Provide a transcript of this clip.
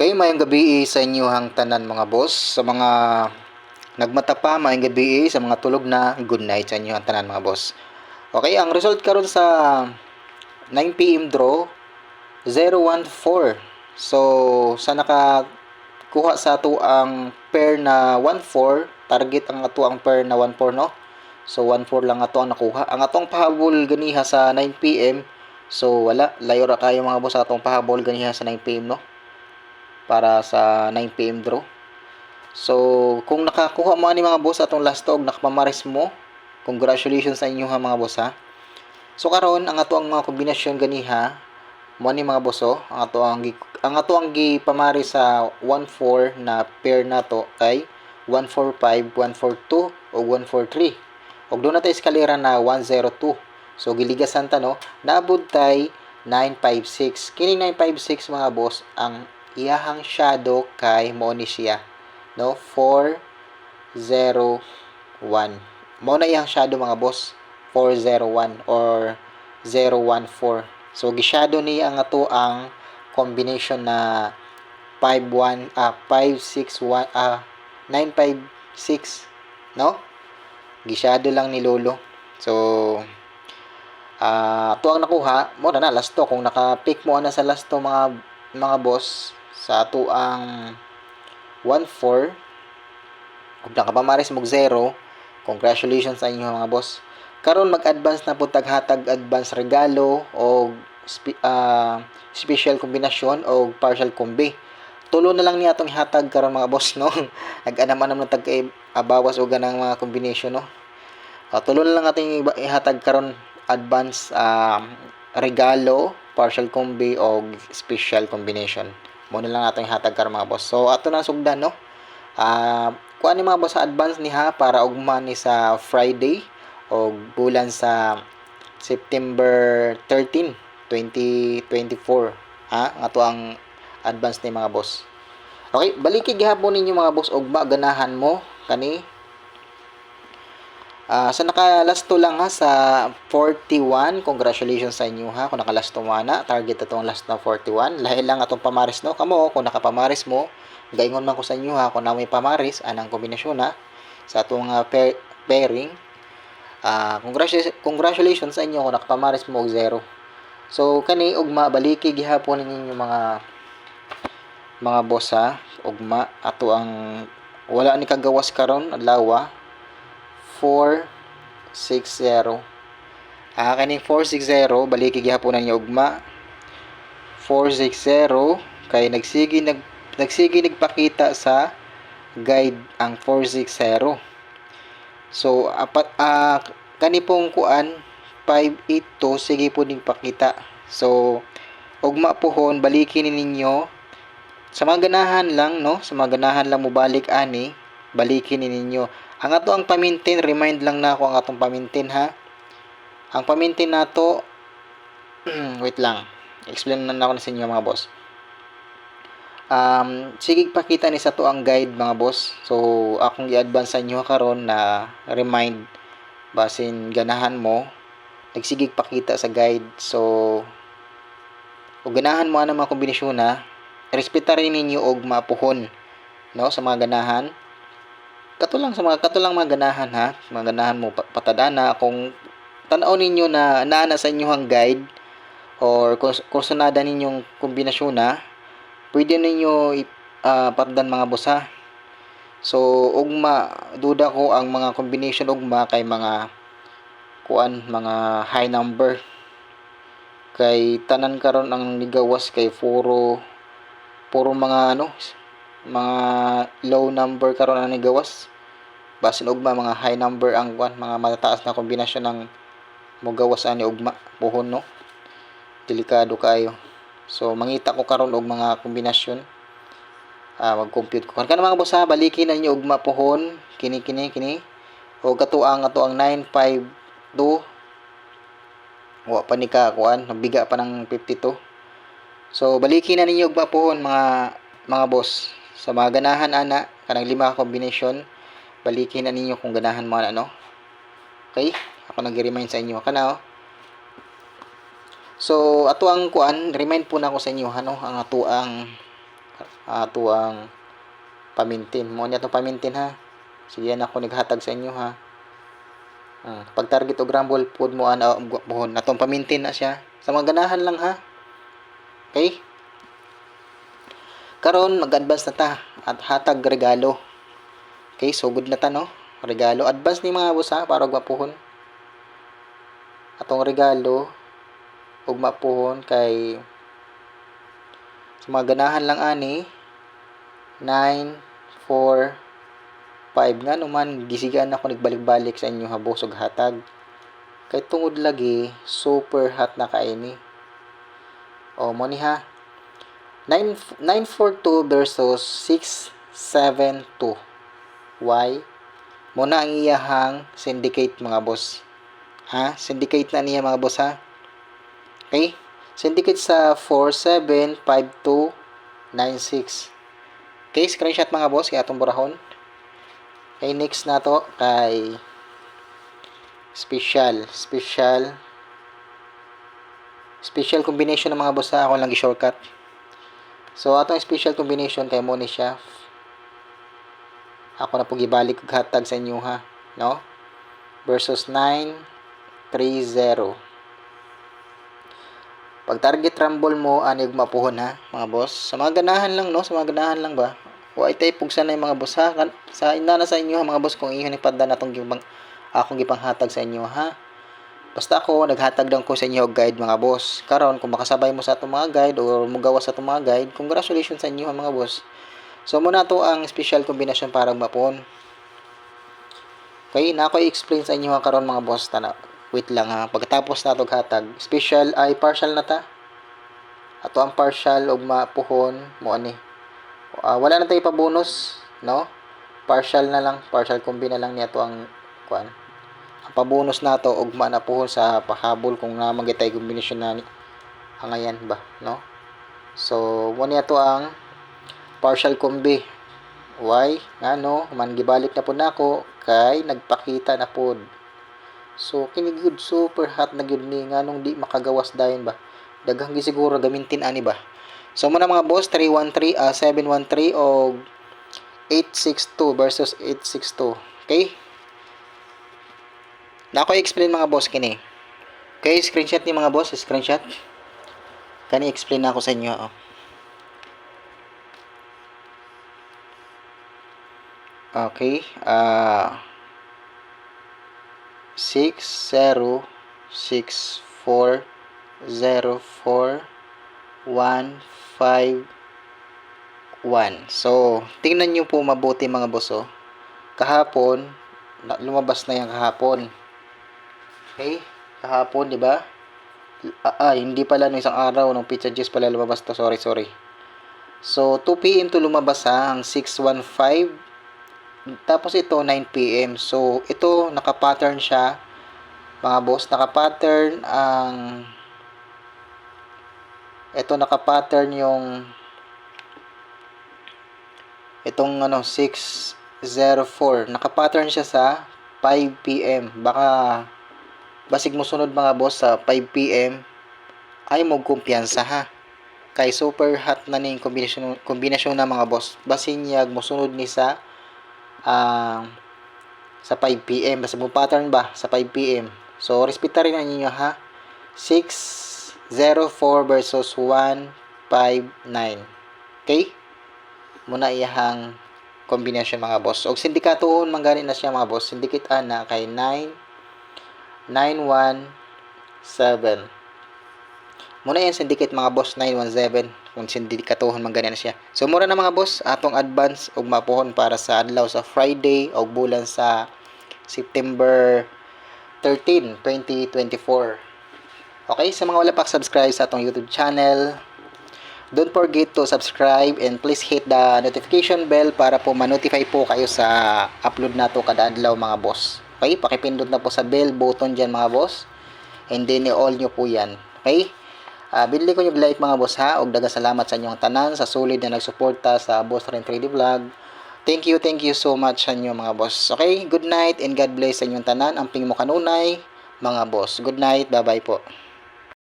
Kayo mayang gabi sa inyo hang tanan mga boss. Sa mga nagmata pa mayang gabi sa mga tulog na good night sa inyo hang tanan mga boss. Okay, ang result karon sa 9 PM draw 014. So sa naka kuha sa ato ang pair na 14, target ang ato ang pair na 14 no. So 14 lang ato ang nakuha. Ang atong pahabol ganiha sa 9 PM So wala, layo ra kayo mga boss sa atong pahabol ganiha sa 9 PM no para sa 9 PM draw. So, kung nakakuha mo ani mga boss atong last tog nakapamaris mo, congratulations sa inyo ha mga boss ha. So karon ang ato ang mga kombinasyon ganiha mo ni mga boss oh, ang ato ang ang ato ang gipamaris sa 14 na pair nato kay 145, 142 o 143. Og doon na tayo eskalera na 102. So giligasan ta no, naabot tay 956. Kini 956 mga boss ang iyahang shadow kay mo ni siya. No? 401 mo na iyang shadow mga boss. 401 or 014 so gi-shadow ni ang ato ang combination na 51 ah 561 ah 956 no? Gi-shadow lang ni lolo. So ah ato ang nakuha. Mo na na last to. Kung naka-pick mo na sa last to mga mga boss sa ato ang 1-4 kung nakapamaris mog 0 congratulations sa inyo mga boss. Karon mag-advance na po taghatag advance regalo o spe- ah, special kombinasyon o partial combi tulo na lang niya atong hatag karon mga boss no? Nag-anaman naman tag kay abawas o ganang mga combination no? Ah, tulo na lang ating ihatag karon advance ah, regalo partial combi o special combination mo na lang atong hatag karon mga boss. So ato na sugdan no? Ah kuan ni mga boss sa advance ni ha para ugma ni sa Friday o bulan sa September 13 2024 ha? Ato ang advance ni mga boss. Okay baliki gihapon ninyo mga boss. Ugma ganahan mo kani Ah, sa naka last to lang ha sa 41. Congratulations sa inyo ha kung naka last to mo ana. Target atong last na 41. Lahi lang atong pamaris no. Kamo kung nakapamaris mo, gaingon man ko sa inyo ha kung na may pamaris anang kombinasyon ha sa atong uh, pair, pairing. Ah, congratulations congratulations sa inyo kung nakapamaris mo og zero. So kani ugma baliki gihapon ninyo mga mga boss ha. Ugma ato ang wala ni kagawas karon adlaw 460 ah kaning 460 baliki gihaponan niya ugma. 460 kay nagsigi nag nagsigi nagpakita sa guide ang 460 so apat ah kani pong kuan 582 sige po ning pakita. So ugma pohon baliki ni ninyo. Sa mga ganahan lang no? Sa mga ganahan lang mo balik ani balikin ni ninyo ang ato ang pamintin, remind lang na ako ang atong pamintin ha. Ang pamintin nato, wait lang. Explain na ako na sa inyo mga boss. Um, sige pakita ni sa to ang guide mga boss. So akong i-advance sa inyo karon na remind basin ganahan mo nagsigig pakita sa guide. So ug ganahan mo ana mga kombinasyon na respeta rin ninyo og mapuhon no sa mga ganahan katulang sa mga katulang mga ganahan ha? Mga ganahan mo pa- patadana kung tanaw ninyo na naana sa inyong guide or kung, kung sunada ninyong kombinasyon na pwede ninyo patdan mga boss ha? So ugma duda ko ang mga combination ugma kay mga kuan mga high number. Kay tanan karon ang nigawas kay puro puro mga ano mga low number karon ang nigawas basin ugma mga high number ang kwan mga matataas na kombinasyon ng mugawas ani ugma. Puhon no? Delikado kayo. So mangita ko karon og mga kombinasyon. Ah mag-compute ko. Kana mga boss ha? Balikin na niyo ugma puhon. Kini kini kini. O katuang ato ang 952 wa pa ni ka kuan. Nabiga pa ng 52 so balikin na ninyo ugma puhon mga mga boss sa mga ganahan ana kanang lima ka combination balikin na ninyo kung ganahan mo ano. Okay? Ako nag-remind sa inyo. Kana oh. So, ato ang kuan, remind po na ako sa inyo ano, ang ato ang ato ang pamintin mo niya itong pamintin ha sige na ako naghatag sa inyo ha Ah, pag target og rumble food mo ana buhon atong pamintin na siya sa mga ganahan lang ha okay karon mag-advance na ta at hatag regalo. Okay so good na ta no? Regalo. Advance ni mga boss ha para mapuhon. Atong regalo og mapuhon kay sa mga ganahan lang ani 9 4 5 nga naman gisigan ako nagbalik-balik sa inyo habos og hatag. Kay tungod lagi super hot na kaini o mo ni ha 9 942 versus 672 why? Mo na ang iyahang syndicate mga boss. Ha? Syndicate na niya mga boss ha? Okay? Syndicate sa 475296 okay screenshot mga boss kaya atong burahon. Okay, next na to kay special, special special combination ng mga boss ha. Ako lang i-shortcut. So, atong special combination kay mo ni siya. Ako na po gibalik og hatag sa inyo ha, no? Versus 930. Pag target rumble mo, anig mapuhon ha, mga boss. Sa mga ganahan lang, no? Sa mga ganahan lang ba? O ay tayo pugsa na mga boss ha. Sa ina na sa inyo ha, mga boss kung iyon ipadda na tong gibang akong gipanghatag sa inyo ha. Basta ako naghatag lang ko sa inyo guide mga boss. Karon kung makasabay mo sa atong mga guide or mugawa sa atong mga guide, congratulations sa inyo mga boss. So muna to ang special combination para mapon. Okay, na ako i-explain sa inyo karon mga boss tana. Wait lang ha. Pagkatapos na tog hatag, special ay partial na ta. Ato ang partial og mapuhon mo ani. Ah, wala na tayo pa bonus, no? Partial na lang, partial combi na lang niya to ang kuan. Ang pabonus na to ugma na puhon sa pahabol kung naman tayo kombinasyon na ni ang ayan ba, no? So, mo niya to ang partial combi. Why? Nga no, man gibalik na po nako kay nagpakita na pod. So, kini good super hot na gyud ni nganong di makagawas dayon ba. Daghang gi siguro gamintin ani ba. So muna mga boss 313 ah 713 o 862 versus 862. Okay? Na ako explain mga boss kini. Okay, screenshot ni mga boss, screenshot. Kani explain ako sa inyo. Oh. Okay, ah 6 0 6 4 0 4 1 5 1 so tingnan nyo po mabuti mga boss oh. kahapon lumabas na yan kahapon okay? Kahapon di ba? Ah, ah, hindi pala no isang araw nung pizza juice pala lumabas to. Sorry sorry. So 2 p.m. to lumabas ha? Ang 615 tapos ito 9 p.m. So ito naka-pattern siya. Mga boss, naka-pattern ang ito naka-pattern yung itong ano 604 naka-pattern siya sa 5 p.m. Baka basig mo sunod mga boss sa 5 p.m. ay mo kumpiyansa ha. Kay super hot na ning kombinasyon kombinasyon na mga boss. Basin yag mo sunod ni sa ah, sa 5 p.m. Basta mo pattern ba sa 5 p.m. So, respeta rin ninyo ha. 604 versus 159. Okay? Muna iyahang kombinasyon mga boss. Og sindikatoon mangganin na siya mga boss. Syndicate ana kay 9 917. Muna yan syndicate mga boss 917 kung sindikatohon man ganyan siya. So mura na mga boss atong advance og mapuhon para sa adlaw sa Friday og bulan sa September 13, 2024. Okay, sa mga wala pa subscribe sa atong YouTube channel, don't forget to subscribe and please hit the notification bell para po ma-notify po kayo sa upload nato kada adlaw mga boss. Okay, pakipindot na po sa bell button dyan mga boss. And then i-all nyo po yan. Okay? Uh, binili ko yung like mga boss ha. Og daga salamat sa inyong tanan sa solid na nagsuporta sa Boss Rin 3D Vlog. Thank you, thank you so much sa inyo mga boss. Okay, good night and God bless sa inyong tanan. Amping mo kanunay, mga boss. Good night, bye-bye po.